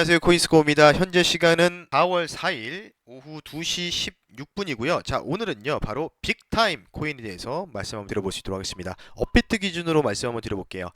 안녕하세요. 코인스코입니다. 현재 시간은 4월 4일 오후 2시 16분이고요. 자, 오늘은요. 바로 빅타임 코인에 대해서 말씀 한번 드려볼 수 있도록 하겠습니다. 업비트 기준으로 말씀 한번 드려볼게요.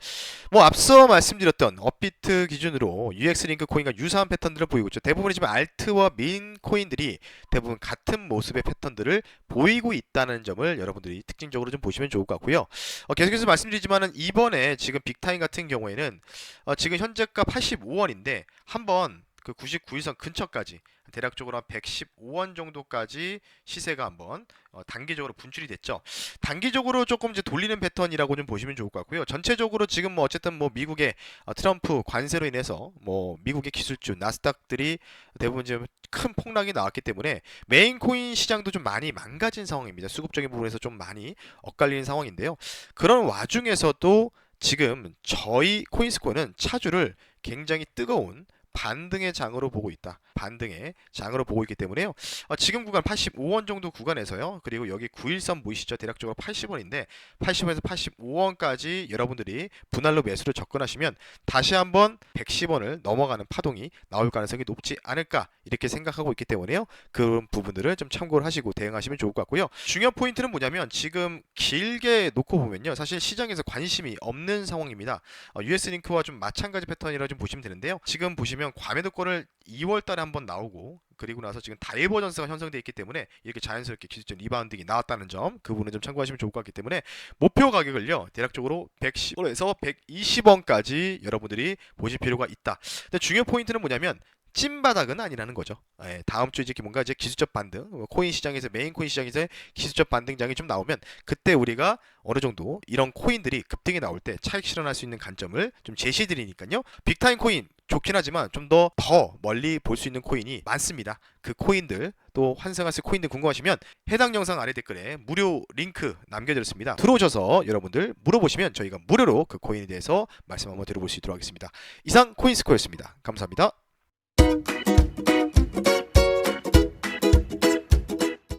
뭐 앞서 말씀드렸던 업비트 기준으로 UX 링크 코인과 유사한 패턴들을 보이고 있죠. 대부분이지만 알트와 민 코인들이 대부분 같은 모습의 패턴들을 보이고 있다는 점을 여러분들이 특징적으로 좀 보시면 좋을 것 같고요. 어, 계속해서 말씀드리지만은 이번에 지금 빅타임 같은 경우에는 어, 지금 현재가 85원인데 한번 그 99일선 근처까지 대략적으로 한 115원 정도까지 시세가 한번 어, 단기적으로 분출이 됐죠. 단기적으로 조금 이제 돌리는 패턴이라고 좀 보시면 좋을 것 같고요. 전체적으로 지금 뭐 어쨌든 뭐 미국의 어, 트럼프 관세로 인해서 뭐 미국의 기술주 나스닥들이 대부분 지금 큰 폭락이 나왔기 때문에 메인 코인 시장도 좀 많이 망가진 상황입니다. 수급적인 부분에서 좀 많이 엇갈리는 상황인데요. 그런 와중에서도 지금 저희 코인스코는 차주를 굉장히 뜨거운 반등의 장으로 보고 있다. 반등의 장으로 보고 있기 때문에요. 어, 지금 구간 85원 정도 구간에서요. 그리고 여기 913 보이시죠? 대략적으로 80원인데 80원에서 85원까지 여러분들이 분할로 매수를 접근하시면 다시 한번 110원을 넘어가는 파동이 나올 가능성이 높지 않을까 이렇게 생각하고 있기 때문에요. 그런 부분들을 좀 참고를 하시고 대응하시면 좋을 것 같고요. 중요한 포인트는 뭐냐면 지금 길게 놓고 보면요. 사실 시장에서 관심이 없는 상황입니다. 어, US 링크와 좀 마찬가지 패턴이라 좀 보시면 되는데요. 지금 보시면 과매도권을 2월 달에 한번 나오고 그리고 나서 지금 다이버 전스가 형성되어 있기 때문에 이렇게 자연스럽게 기술적 리바운딩이 나왔다는 점 그 부분은 좀 참고하시면 좋을 것 같기 때문에 목표 가격을요 대략적으로 110원에서 120원까지 여러분들이 보실 필요가 있다. 근데 중요 포인트는 뭐냐면 찐바닥은 아니라는 거죠. 예, 다음 주에 이제 뭔가 이제 기술적 반등, 뭐 코인 시장에서 메인 코인 시장에서 기술적 반등장이 좀 나오면 그때 우리가 어느 정도 이런 코인들이 급등이 나올 때 차익 실현할 수 있는 관점을 좀 제시해 드리니까요. 빅타임 코인 좋긴 하지만 좀 더 더 멀리 볼 수 있는 코인이 많습니다. 그 코인들 또 환생하실 코인들 궁금하시면 해당 영상 아래 댓글에 무료 링크 남겨드렸습니다. 들어오셔서 여러분들 물어보시면 저희가 무료로 그 코인에 대해서 말씀 한번 드려볼 수 있도록 하겠습니다. 이상 코인스코였습니다. 감사합니다.